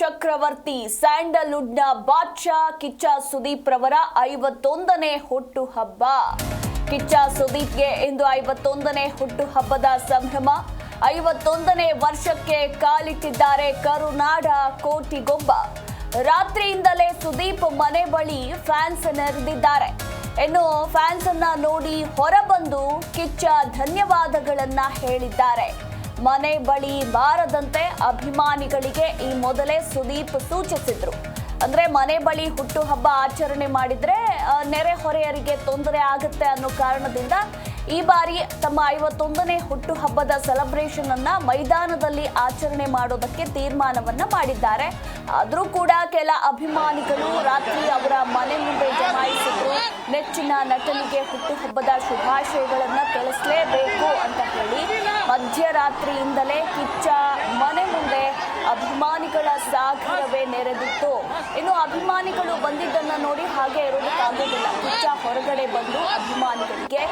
ಚಕ್ರವರ್ತಿ ಸ್ಯಾಂಡಲ್ವುಡ್ನ ಬಾದ್ಶಾ, ಕಿಚ್ಚ ಸುದೀಪ್ ರವರ ಐವತ್ತೊಂದನೇ ಹುಟ್ಟು ಹಬ್ಬ ಕಿಚ್ಚ ಸುದೀಪ್ಗೆ ಇಂದು ಐವತ್ತೊಂದನೇ ಹುಟ್ಟು ಹಬ್ಬದ ಸಂಭ್ರಮ. ಐವತ್ತೊಂದನೇ ವರ್ಷಕ್ಕೆ ಕಾಲಿಟ್ಟಿದ್ದಾರೆ ಕರುನಾಡ ಕೋಟಿಗೊಬ್ಬ ರಾತ್ರಿಯಿಂದಲೇ ಸುದೀಪ್ ಮನೆ ಬಳಿ ಫ್ಯಾನ್ಸ್ ನೆರೆದಿದ್ದಾರೆ. ಇನ್ನು ಫ್ಯಾನ್ಸ್ ಅನ್ನ ನೋಡಿ ಹೊರಬಂದು ಕಿಚ್ಚ ಧನ್ಯವಾದಗಳನ್ನ ಹೇಳಿದ್ದಾರೆ. ಮನೆ ಬಳಿ ಬಾರದಂತೆ ಅಭಿಮಾನಿಗಳಿಗೆ ಈ ಮೊದಲೇ ಸುದೀಪ್ ಸೂಚಿಸಿದ್ರು. ಅಂದ್ರೆ ಮನೆ ಬಳಿ ಹುಟ್ಟುಹಬ್ಬ ಆಚರಣೆ ಮಾಡಿದ್ರೆ ನೆರೆಹೊರೆಯರಿಗೆ ತೊಂದರೆ ಆಗುತ್ತೆ ಅನ್ನೋ ಕಾರಣದಿಂದ ಈ ಬಾರಿ ತಮ್ಮ ಐವತ್ತೊಂದನೇ ಹುಟ್ಟುಹಬ್ಬದ ಸೆಲೆಬ್ರೇಷನ್ ಅನ್ನ ಮೈದಾನದಲ್ಲಿ ಆಚರಣೆ ಮಾಡೋದಕ್ಕೆ ತೀರ್ಮಾನವನ್ನ ಮಾಡಿದ್ದಾರೆ. ಆದರೂ ಕೂಡ ಕೆಲ ಅಭಿಮಾನಿಗಳು ರಾತ್ರಿ ಅವರ ಮನೆ ಮುಂದೆ ಜಮಾಯಿಸಿದ್ರು. ನೆಚ್ಚಿನ ನಟನಿಗೆ ಹುಟ್ಟುಹಬ್ಬದ ಶುಭಾಶಯಗಳನ್ನ ತಿಳಿಸಲೇಬೇಕು ಅಂತ ಹೇಳಿ ಮಧ್ಯರಾತ್ರಿಯಿಂದಲೇ ಕಿಚ್ಚ ಮನೆ ಮುಂದೆ ಅಭಿಮಾನಿಗಳ ಸಾಗರವೇ ನೆರೆದಿತ್ತು. ಇನ್ನು ಅಭಿಮಾನಿಗಳು ಬಂದಿದ್ದನ್ನ ನೋಡಿ ಹಾಗೆ ಇರೋದಕ್ಕಾಗೋದಿಲ್ಲ ಕಿಚ್ಚ ಹೊರಗಡೆ ಬಂದು ಅಭಿಮಾನಿಗಳಿಗೆ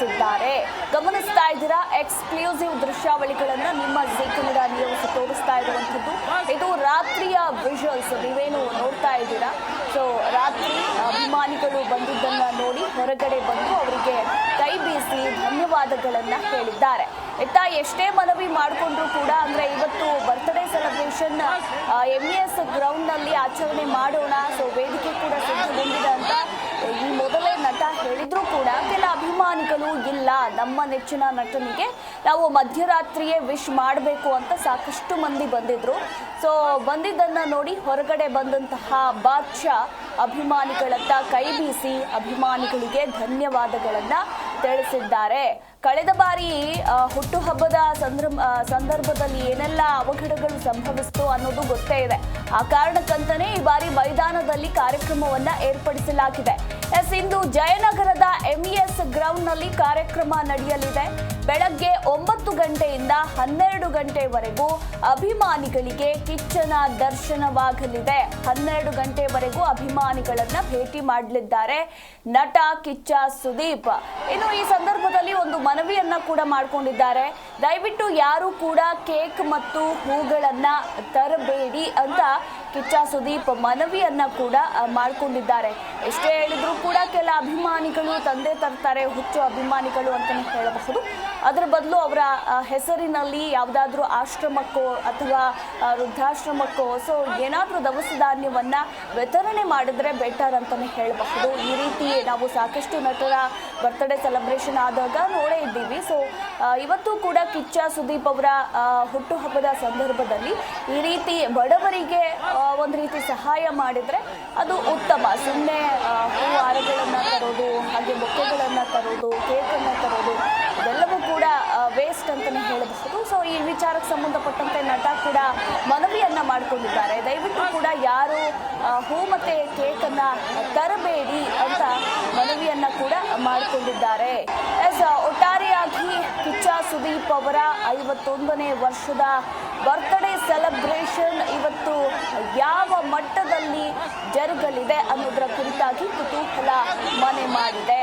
ತಿಳಿಸಿದ್ದಾರೆ ಗಮನಿಸ್ತಾ ಇದ್ದೀರಾ? ಎಕ್ಸ್ಕ್ಲೂಸಿವ್ ದೃಶ್ಯಾವಳಿಗಳನ್ನ ನಿಮ್ಮ ಜಿ ಕನ್ನಡ ತೋರಿಸ್ತಾ ಇರುವಂತದ್ದು ಇದು ರಾತ್ರಿಯ ವಿಜುವಲ್ಸ್ ನೀವೇನು ನೋಡ್ತಾ ಇದ್ದೀರಾ? ಸೊ ರಾತ್ರಿ ಅಭಿಮಾನಿಗಳು ಬಂದಿದ್ದನ್ನ ನೋಡಿ ಹೊರಗಡೆ ಬಂದು ಅವರಿಗೆ ಕೈ ಬೀಸಿ ಧನ್ಯವಾದಗಳನ್ನ ಹೇಳಿದ್ದಾರೆ. ಇತ್ತ ಎಷ್ಟೇ ಮನವಿ ಮಾಡಿಕೊಂಡ್ರು ಕೂಡ ಅಂದ್ರೆ ಇವತ್ತು ಬರ್ತ್ಡೇ ಸೆಲೆಬ್ರೇಷನ್ ಎಂ ಎಸ್ ಗ್ರೌಂಡ್ನಲ್ಲಿ ಆಚರಣೆ ಮಾಡೋಣ. ಸೊ ವೇದಿಕೆ ಕೂಡ ಸಿದ್ಧಗೊಂಡಿದೆ ಅಂತ ಈ ಮೊದಲೇ ನಟ ಹೇಳಿದ್ರು ಕೂಡ ಕೆಲ ಅಭಿಮಾನಿಗಳು ಇಲ್ಲ ನಮ್ಮ ನೆಚ್ಚಿನ ನಟನಿಗೆ ನಾವು ಮಧ್ಯರಾತ್ರಿಯೇ ವಿಶ್ ಮಾಡಬೇಕು ಅಂತ ಸಾಕಷ್ಟು ಮಂದಿ ಬಂದಿದ್ರು. ಸೊ ಬಂದಿದ್ದನ್ನು ನೋಡಿ ಹೊರಗಡೆ ಬಂದಂತಹ ಬಾದ್ಶಾ ಅಭಿಮಾನಿಗಳತ್ತ ಕೈ ಬೀಸಿ ಅಭಿಮಾನಿಗಳಿಗೆ ಧನ್ಯವಾದಗಳನ್ನು ತಿಳಿಸಿದ್ದಾರೆ. ಕಳೆದ ಬಾರಿ ಹುಟ್ಟುಹಬ್ಬದ ಸಂದರ್ಭ ಸಂದರ್ಭದಲ್ಲಿ ಏನೆಲ್ಲ ಅವಘಡಗಳು ಸಂಭವಿಸ್ತು ಅನ್ನೋದು ಗೊತ್ತೇ ಇದೆ. ಆ ಕಾರಣಕ್ಕಂತಲೇ ಈ ಬಾರಿ ಮೈದಾನದಲ್ಲಿ ಕಾರ್ಯಕ್ರಮವನ್ನು ಏರ್ಪಡಿಸಲಾಗಿದೆ. ಎಸ್, ಇಂದು ಜಯನಗರದ ಎಂಇಎಸ್ ಗ್ರೌಂಡ್ನಲ್ಲಿ ಕಾರ್ಯಕ್ರಮ ನಡೆಯಲಿದೆ. ಬೆಳಗ್ಗೆ ಒಂಬತ್ತು ಗಂಟೆಯಿಂದ ಹನ್ನೆರಡು ಗಂಟೆವರೆಗೂ ಅಭಿಮಾನಿಗಳಿಗೆ ಕಿಚ್ಚನ ದರ್ಶನವಾಗಲಿದೆ. ಹನ್ನೆರಡು ಗಂಟೆವರೆಗೂ ಅಭಿಮಾನಿಗಳನ್ನ ಭೇಟಿ ಮಾಡಲಿದ್ದಾರೆ ನಟ ಕಿಚ್ಚ ಸುದೀಪ್. ಇನ್ನು ಈ ಸಂದರ್ಭದಲ್ಲಿ ಒಂದು ಮನವಿಯನ್ನ ಕೂಡ ಮಾಡಿಕೊಂಡಿದ್ದಾರೆ. ದಯವಿಟ್ಟು ಯಾರು ಕೂಡ ಕೇಕ್ ಮತ್ತು ಹೂಗಳನ್ನ ತರಬೇಡಿ ಅಂತ ಕಿಚ್ಚ ಸುದೀಪ್ ಮನವಿಯನ್ನ ಕೂಡ ಮಾಡಿಕೊಂಡಿದ್ದಾರೆ. ಎಷ್ಟೇ ಹೇಳಿದ್ರು ಕೂಡ ಕೆಲ ಅಭಿಮಾನಿಗಳು ತಂದೆ ತರ್ತಾರೆ, ಹುಚ್ಚು ಅಭಿಮಾನಿಗಳು ಅಂತಾನೆ ಹೇಳಬಹುದು. ಅದರ ಬದಲು ಅವರ ಹೆಸರಿನಲ್ಲಿ ಯಾವುದಾದ್ರೂ ಆಶ್ರಮಕ್ಕೋ ಅಥವಾ ವೃದ್ಧಾಶ್ರಮಕ್ಕೋ, ಸೊ ಏನಾದರೂ ದವಸ ಧಾನ್ಯವನ್ನು ವಿತರಣೆ ಮಾಡಿದ್ರೆ ಬೆಟರ್ ಅಂತಲೇ ಹೇಳಬಹುದು. ಈ ರೀತಿ ನಾವು ಸಾಕಷ್ಟು ನಟರ ಬರ್ತ್ಡೇ ಸೆಲೆಬ್ರೇಷನ್ ಆದಾಗ ನೋಡೇ ಇದ್ದೀವಿ. ಸೊ ಇವತ್ತು ಕೂಡ ಕಿಚ್ಚ ಸುದೀಪ್ ಅವರ ಹುಟ್ಟುಹಬ್ಬದ ಸಂದರ್ಭದಲ್ಲಿ ಈ ರೀತಿ ಬಡವರಿಗೆ ಒಂದು ರೀತಿ ಸಹಾಯ ಮಾಡಿದರೆ ಅದು ಉತ್ತಮ. ಸುಮ್ಮನೆ ಹೂ ಹಾರಗಳನ್ನು ತರೋದು, ಹಾಗೆ ಬೊಕ್ಕೆಗಳನ್ನು ತರೋದು, ಕೇಕನ್ನು ತರೋದು ಇದೆಲ್ಲವೂ ಕೂಡ ವೇಸ್ಟ್ ಅಂತಾನೆ ಹೇಳಬಹುದು. ಸೊ ಈ ವಿಚಾರಕ್ಕೆ ಸಂಬಂಧಪಟ್ಟಂತೆ ನಟ ಕೂಡ ಮನವಿಯನ್ನ ಮಾಡಿಕೊಂಡಿದ್ದಾರೆ. ದಯವಿಟ್ಟು ಕೂಡ ಯಾರು ಹೂ ಮತ್ತೆ ಕೇಕನ್ನ ತರಬೇಡಿ ಅಂತ ಮನವಿಯನ್ನ ಕೂಡ ಮಾಡಿಕೊಂಡಿದ್ದಾರೆ. ಎಸ್ ಒಟ್ಟಾರೆಯಾಗಿ ಕಿಚ್ಚ ಸುದೀಪ್ ಅವರ ಐವತ್ತೊಂದನೇ ವರ್ಷದ ಬರ್ತ್ಡೇ ಸೆಲೆಬ್ರೇಷನ್ ಇವತ್ತು ಯಾವ ಮಟ್ಟದಲ್ಲಿ ಜರುಗಲಿದೆ ಅನ್ನೋದರ ಕುರಿತಾಗಿ ಕುತೂಹಲ ಮನೆ ಮಾಡಿದೆ.